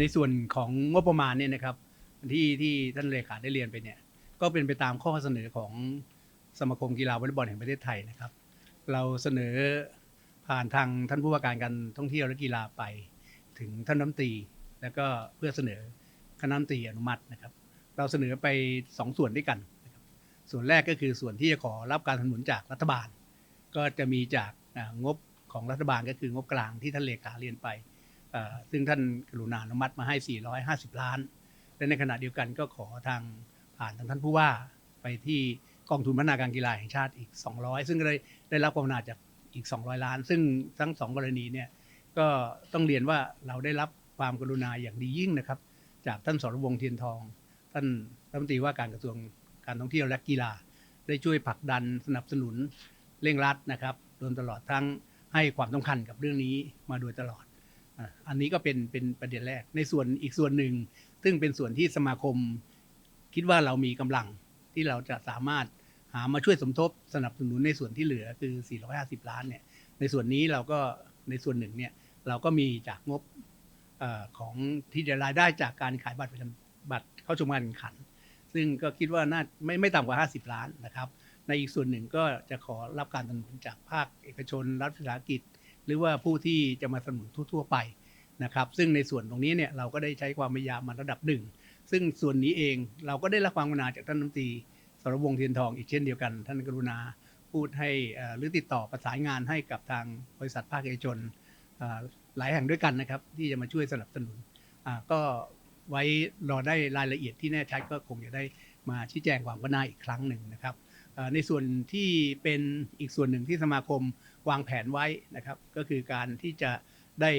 ในส่วนของงบประมาณเนี่ยนะครับที่ที่ท่านเลขาได้เรียนไปเนี่ย ก็เป็นไปตามข้อเสนอของสมาคมกีฬาวอลเลย์บอลแห่งประเทศไทยนะครับ เราเสนอผ่านทางท่านผู้ว่าการการท่องเที่ยวและกีฬาไป ถึงท่านน้ำตี แล้วก็เพื่อเสนอคณะน้ำตีอนุมัตินะครับ เราเสนอไปสองส่วนด้วยกันนะครับส่วนแรกก็คือส่วนที่จะขอรับการสนับสนุนจากรัฐบาล ก็จะมีจากงบของรัฐบาลก็คืองบกลางที่ท่านเลขาเรียนไป ซึ่งท่านกรุณาอนุมัติมาให้ 450 ล้าน และในขณะเดียวกันก็ขอทางผ่านทางท่านผู้ว่าไปที่กองทุนพัฒนาการกีฬาแห่งชาติอีก 200 ซึ่งก็ได้ได้รับความกรุณาจากอีก 200 ล้าน ซึ่งทั้งสองกรณีเนี่ยก็ต้องเรียนว่าเราได้รับความกรุณาอย่างดียิ่งนะครับ จากท่านสรวงเทียนทอง ท่านรัฐมนตรีว่าการกระทรวงการท่องเที่ยวและกีฬา ได้ช่วยผลักดันสนับสนุนเร่งรัดนะครับโดยตลอดทั้งให้ความสำคัญกับเรื่องนี้มาโดยตลอด อันนี้ก็เป็นเป็นประเด็นแรก ในส่วนอีกส่วนหนึ่ง ซึ่งเป็นส่วนที่สมาคม คิดว่าเรามีกำลังที่เราจะสามารถหามาช่วยสมทบสนับสนุนในส่วนที่เหลือคือ 450 ล้านเนี่ย ในส่วนนี้เราก็ในส่วนหนึ่งเนี่ยเราก็มีจากงบอของที่จะรายได้จากการขายบัตรประจำบัตรเข้าชมการแข่งขัน ซึ่งก็คิดว่าน่าไม่ไม่ต่ำกว่า 50 ล้านนะครับ ในอีกส่วนหนึ่งก็จะขอรับการสนับสนุนจากภาคเอกชน รัฐวิสาหกิจ หรือว่าผู้ที่จะมาสนับสนุนทั่ว ๆ ไปนะครับซึ่งในส่วนตรงนี้เนี่ยเราก็ได้ใช้ความพยายามมาระดับหนึ่ง ซึ่งส่วนนี้เองเราก็ได้รับความกรุณาจากท่านรัฐมนตรีสรวงเทียนทองอีกเช่นเดียวกัน ท่านกรุณาพูดให้หรือติดต่อประสานงานให้กับทางบริษัทภาคเอกชนหลายแห่งด้วยกันนะครับ ที่จะมาช่วยสนับสนุนก็ไว้รอได้รายละเอียดที่แน่ชัดก็คงจะได้มาชี้แจงความก็น่าอีกครั้งหนึ่งนะครับ ในส่วนที่เป็นอีกส่วนหนึ่งที่สมาคมวางแผนไว้นะครับ ก็คือการที่จะได้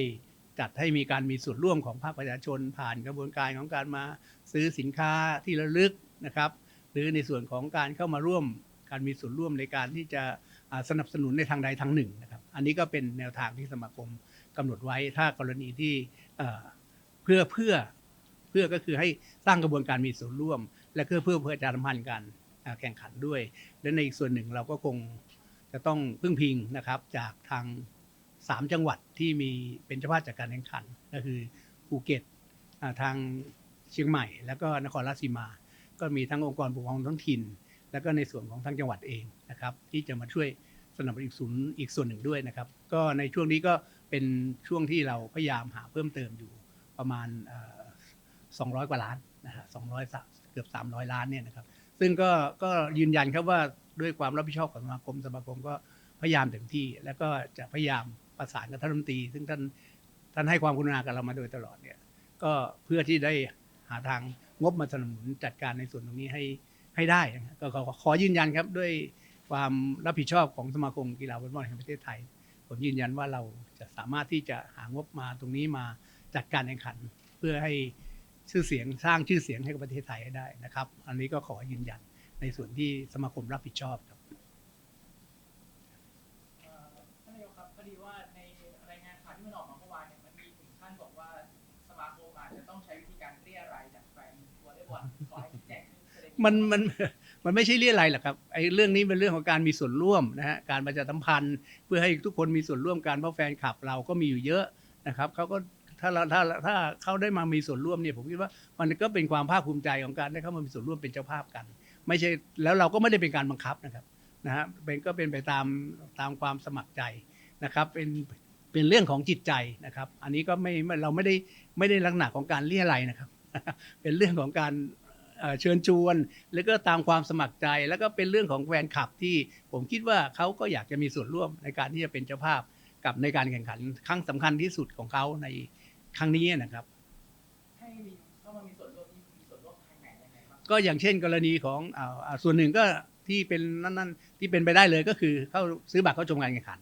จัดให้มีการมีส่วนร่วมของภาคประชาชน ผ่านกระบวนการของการมาซื้อสินค้าที่ระลึกนะครับ หรือในส่วนของการเข้ามาร่วมการมีส่วนร่วมในการที่จะสนับสนุนในทางใดทางหนึ่งนะครับ อันนี้ก็เป็นแนวทางที่สมาคมกำหนดไว้ถ้ากรณีที่เพื่อเพื่อเพื่อก็คือให้สร้างกระบวนการมีส่วนร่วม และเพื่อเพื่อเพื่อประชาสัมพันธ์การอ่า แข่งขันด้วย และในอีกส่วนหนึ่งเราก็คงจะต้องพึ่งพิงนะครับจากทางสามจังหวัดที่มีเป็นเจ้าภาพจากการแข่งขันก็คือภูเก็ตทางเชียงใหม่ แล้วก็นครราชสีมา ก็มีทั้งองค์กรปกครองท้องถิ่น แล้วก็ในส่วนของทางจังหวัดเองนะครับ ที่จะมาช่วยสนับสนุนอีกศูนย์อีกส่วนหนึ่งด้วยนะครับ ก็ในช่วงนี้ก็เป็นช่วงที่เราพยายามหาเพิ่มเติมอยู่ประมาณเอ่อ200 กว่าล้านนะฮะ200เกือบ 300 ล้านเนี่ยนะครับ ซึ่งก็ก็ยืนยันครับว่าด้วยความรับผิดชอบของสมาคมสมาคมก็พยายามเต็มที่ แล้วก็จะพยายามประสานกับท่านรัฐมนตรี ซึ่งท่านท่านให้ความกรุณากับเรามาโดยตลอดเนี่ยก็เพื่อที่ได้หาทางงบมาสนับสนุนจัดการในส่วนตรงนี้ให้ให้ได้นะก็ขอขอยืนยันครับด้วยความรับผิดชอบของสมาคมกีฬาวอลเลย์บอลแห่งประเทศไทย ผมยืนยันว่าเราจะสามารถที่จะหางบมาตรงนี้มาจัดการแข่งขัน เพื่อให้ ชื่อเสียงสร้างชื่อเสียงให้กับประเทศไทยให้ได้นะครับ อันนี้ก็ขอยืนยันในส่วนที่สมาคมรับผิดชอบครับเอ่อท่านนายกครับพอดีว่าในรายงานข่าวที่มันออกมาเมื่อวานเนี่ยมันมีถึงขั้นบอกว่าสมาคมอาจจะต้องใช้วิธีการเรียรายจากแฟนวอลเลย์บอลขอให้ชี้แจงประเด็นมันมันมันไม่ใช่เรื่องอะไรหรอกครับไอ้เรื่องนี้เป็นเรื่องของการมีส่วนร่วมนะฮะการประชาสัมพันธ์ เพื่อให้ทุกคนมีส่วนร่วมกันเพราะแฟนคลับเราก็มีอยู่เยอะนะครับเขาก็ ถ้าเราถ้าถ้าเขาได้มามีส่วนร่วมเนี่ยผมคิดว่ามันก็เป็นความภาคภูมิใจของการได้เข้ามามีส่วนร่วมเป็นเจ้าภาพกัน ไม่ใช่แล้วเราก็ไม่ได้เป็นการบังคับนะครับนะฮะเป็นก็เป็นไปตามตามความสมัครใจนะครับเป็นเป็นเรื่องของจิตใจนะครับ อันนี้ก็ไม่ไม่เราไม่ได้ไม่ได้ลักษณะของการเลี่ยอะไรนะครับ เป็นเรื่องของการเชิญชวน แล้วก็ตามความสมัครใจ แล้วก็เป็นเรื่องของแฟนคลับที่ผมคิดว่าเขาก็อยากจะมีส่วนร่วมในการที่จะเป็นเจ้าภาพกับในการแข่งขันครั้งสำคัญที่สุดของเขาใน ครั้งนี้นะครับ ให้มีเข้ามามีส่วนร่วมนี่มีส่วนร่วมทางไหนยังไงบ้างก็อย่างเช่นกรณีของอ่าอ่าส่วนหนึ่งก็ที่เป็นนั่นๆที่เป็นไปได้เลยก็คือเข้าซื้อบัตรเข้าชมการแข่งขัน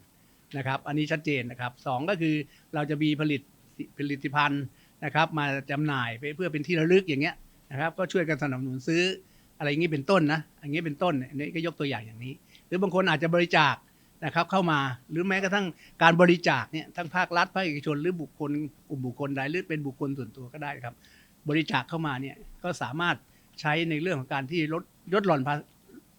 นะครับ อันนี้ชัดเจนนะครับสองก็คือเราจะมีผลิตผลิตภัณฑ์นะครับมาจำหน่ายไปเพื่อเป็นที่ระลึกอย่างเงี้ยนะครับ ก็ช่วยกันสนับสนุนซื้ออะไรอย่างนี้เป็นต้นนะอย่างนี้เป็นต้นเนี่ยอันนี้ก็ยกตัวอย่างอย่างนี้ หรือบางคนอาจจะบริจาค นะครับเข้ามาหรือแม้กระทั่งการบริจาคเนี่ยทั้งภาครัฐภาคเอกชนหรือบุคคลกลุ่มบุคคลใดหรือเป็นบุคคลส่วนตัวก็ได้ครับ บริจาคเข้ามาเนี่ยก็สามารถใช้ในเรื่องของการที่ลดลดหย่อนภา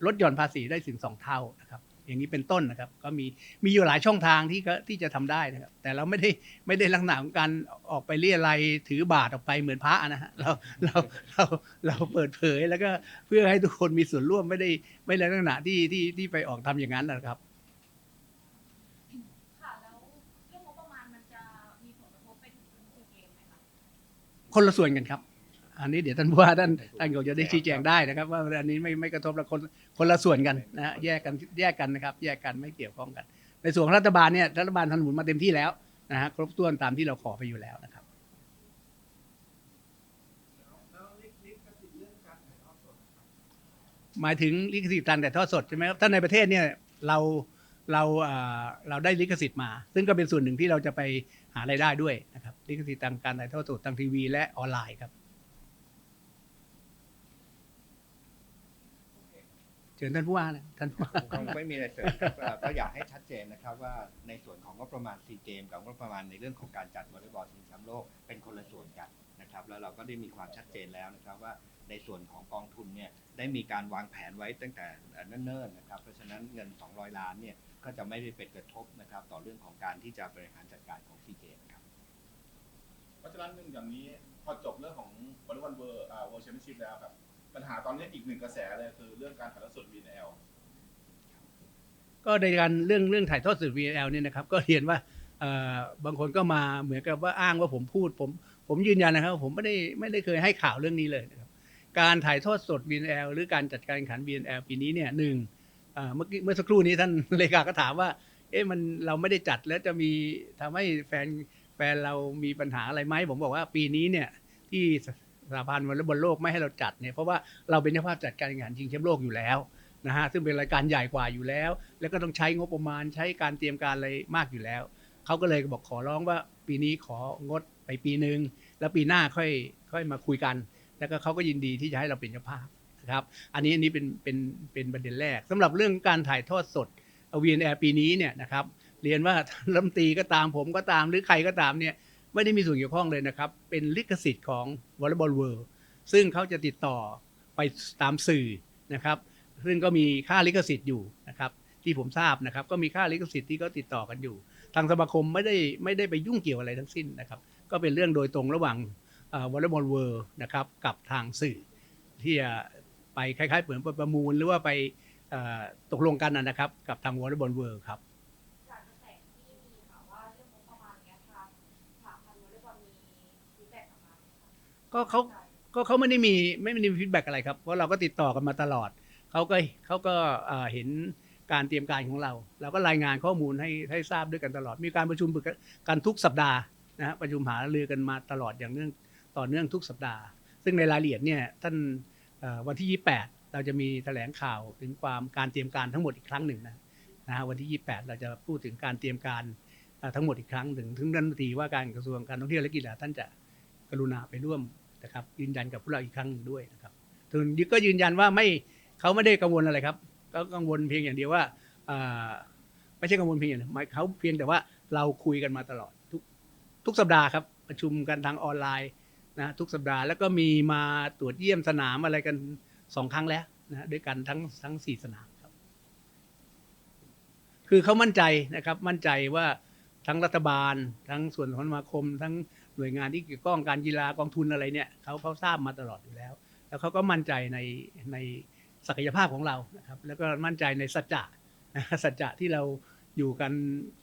ลดหย่อนภาษีได้ถึงสองเท่านะครับอย่างนี้เป็นต้นนะครับ ก็มีมีอยู่หลายช่องทางที่ก็ที่จะทำได้นะครับ แต่เราไม่ได้ไม่ได้ลักษณะของการออกไปเรียอะไรถือบาทออกไปเหมือนพระนะฮะเราเราเราเราเปิดเผยแล้วก็เพื่อให้ทุกคนมีส่วนร่วมไม่ได้ไม่ได้ลักษณะที่ที่ที่ไปออกทำอย่างนั้นนะครับ ค่ะ แล้วเรื่องงบประมาณมันจะมีผลกระทบไปถึงซีเกมไหมคะ คนละส่วนกันครับ อันนี้เดี๋ยวท่านผู้ว่าท่านท่านคงจะได้ชี้แจงได้นะครับ ว่าอันนี้ไม่ไม่กระทบละคนคนละส่วนกันนะฮะแยกกันแยกกันนะครับ แยกกันไม่เกี่ยวข้องกัน ในส่วนของรัฐบาลเนี่ยรัฐบาลสนับสนุนมาเต็มที่แล้วนะฮะครบถ้วนตามที่เราขอไปอยู่แล้วนะครับ หมายถึงลิขสิทธิ์การถ่ายทอดสดใช่ไหมครับถ้าในประเทศเนี่ยเรา เราเราได้ลิขสิทธิ์มา ซึ่งก็เป็นส่วนหนึ่งที่เราจะไปหารายได้ด้วยนะครับลิขสิทธิ์ทางการถ่ายทอดสดทางทีวีและออนไลน์ครับ เชิญท่านผู้ว่านะท่านผู้ว่า คงไม่มีอะไรเสริมครับเอ่อก็อยากให้ชัดเจนนะครับว่าในส่วนของงบประมาณซีเกมกับงบประมาณในเรื่องของการจัดวอลเลย์บอลชิงแชมป์โลกเป็นคนละส่วนกันนะครับแล้วเราก็ได้มีความชัดเจนแล้วนะครับว่าในส่วนของกองทุนเนี่ยได้มีการวางแผนไว้ตั้งแต่เนิ่นๆนะครับเพราะฉะนั้นเงิน 200 ล้านเนี่ยก็จะไม่ได้เป็นกระทบนะครับต่อเรื่องของการที่จะบริหารจัดการของซีเกมครับ เพราะฉะนั้นหนึ่งอย่างนี้พอจบเรื่องของวอลเลย์บอลเวอร์อ่าเวอร์แชมเปี้ยนชิพแล้วครับ ปัญหาตอนนี้อีกหนึ่งกระแสเลยคือเรื่องการถ่ายทอดสด VNL ก็ในการเรื่องเรื่องถ่ายทอดสด VL เนี่ยนะครับ ก็เรียนว่าเอ่อบางคนก็มาเหมือนกับว่าอ้างว่าผมพูดผม ผมยืนยันนะครับ ผมไม่ได้ไม่ได้เคยให้ข่าวเรื่องนี้เลยนะครับการถ่ายทอดสด VNL หรือการจัดการแข่งขัน VNL ปีนี้เนี่ยหนึ่งเอ่อเมื่อกี้เมื่อสักครู่นี้ท่านเลขาก็ถามว่า เอ๊ะมันเราไม่ได้จัดแล้วจะมีทำให้แฟนแฟนเรามีปัญหาอะไรไหมผมบอกว่าปีนี้เนี่ยที่ สหพันธ์วอลเลย์บอลโลกไม่ให้เราจัดเนี่ยเพราะว่าเราเป็นเจ้าภาพจัดการแข่งขันชิงแชมป์โลกอยู่แล้วนะฮะซึ่งเป็นรายการใหญ่กว่าอยู่แล้ว แล้วก็ต้องใช้งบประมาณใช้การเตรียมการอะไรมากอยู่แล้วเขาก็เลยบอกขอร้องว่าปีนี้ของดไปปีหนึ่งแล้วปีหน้าค่อยค่อยมาคุยกัน แล้วก็เขาก็ยินดีที่จะให้เราเป็นเจ้าภาพนะครับ อันนี้อันนี้เป็นเป็นเป็นประเด็นแรกสำหรับเรื่องการถ่ายทอดสด VNL ปีนี้เนี่ยนะครับเรียนว่ารัฐมนตรีก็ตามผมก็ตามหรือใครก็ตามเนี่ย ไม่ได้มีส่วนเกี่ยวข้องเลยนะครับ เป็นลิขสิทธิ์ของวอลเลย์บอลเวิลด์ซึ่งเขาจะติดต่อไปตามสื่อนะครับ ซึ่งก็มีค่าลิขสิทธิ์อยู่นะครับ ที่ผมทราบนะครับ ก็มีค่าลิขสิทธิ์ที่เขาติดต่อกันอยู่ ทางสมาคมไม่ได้ไม่ได้ไปยุ่งเกี่ยวอะไรทั้งสิ้นนะครับ ก็เป็นเรื่องโดยตรงระหว่างวอลเลย์บอลเวิลด์นะครับกับทางสื่อ ที่จะไปคล้ายๆเหมือนประมูลหรือว่าไปตกลงกันนะนะครับ กับทางวอลเลย์บอลเวิลด์ครับ ก็เขาก็เขาไม่ได้มีไม่ได้มีฟีดแบ็กอะไรครับเพราะเราก็ติดต่อกันมาตลอดเขาก็เขาก็เอ่อเห็นการเตรียมการของเรา เราก็รายงานข้อมูลให้ให้ทราบด้วยกันตลอด มีการประชุมกันทุกสัปดาห์นะฮะประชุมหารือกันมาตลอดอย่างเนื่องต่อเนื่องทุกสัปดาห์ ซึ่งในรายละเอียดเนี่ยท่านวันที่ 28 เราจะมีแถลงข่าวถึงความการเตรียมการทั้งหมดอีกครั้งหนึ่งนะนะฮะวันที่ 28 เราจะพูดถึงการเตรียมการทั้งหมดอีกครั้งหนึ่งถึงรัฐมนตรีว่าการกระทรวงการท่องเที่ยวและกีฬาท่านจะกรุณาไปร่วม นะครับ ยืนยันกับพวกเราอีกครั้งหนึ่งด้วยนะครับถึงก็ยืนยันว่าไม่เขาไม่ได้กังวลอะไรครับก็กังวลเพียงอย่างเดียวว่าไม่ใช่กังวลเพียงอย่างเดียวหมายเขาเพียงแต่ว่าเราคุยกันมาตลอดทุกทุกสัปดาห์ครับ ประชุมกันทางออนไลน์นะทุกสัปดาห์แล้วก็มีมาตรวจเยี่ยมสนามอะไรกันสองครั้งแล้วนะด้วยกันทั้งทั้งสี่สนามครับ คือเขามั่นใจนะครับ มั่นใจว่าทั้งรัฐบาล ทั้งส่วนของสมาคม ทั้ง หน่วยงานที่เกี่ยวข้องการกีฬากองทุนอะไรเนี่ยเขาเขาทราบมาตลอดอยู่แล้ว แล้วเขาก็มั่นใจในในศักยภาพของเรานะครับแล้วก็มั่นใจในสัจจะนะสัจจะที่เราอยู่กัน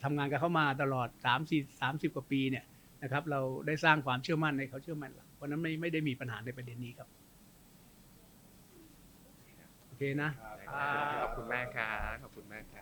ทำงานกับเข้ามาตลอด3 4 30 กว่าปีเนี่ยนะครับเราได้สร้างความเชื่อมั่นให้เขาเชื่อมั่นเราเพราะฉะนั้นไม่ไม่ได้มีปัญหาในประเด็นนี้ครับโอเคนะขอบคุณมากครับขอบคุณมากครับ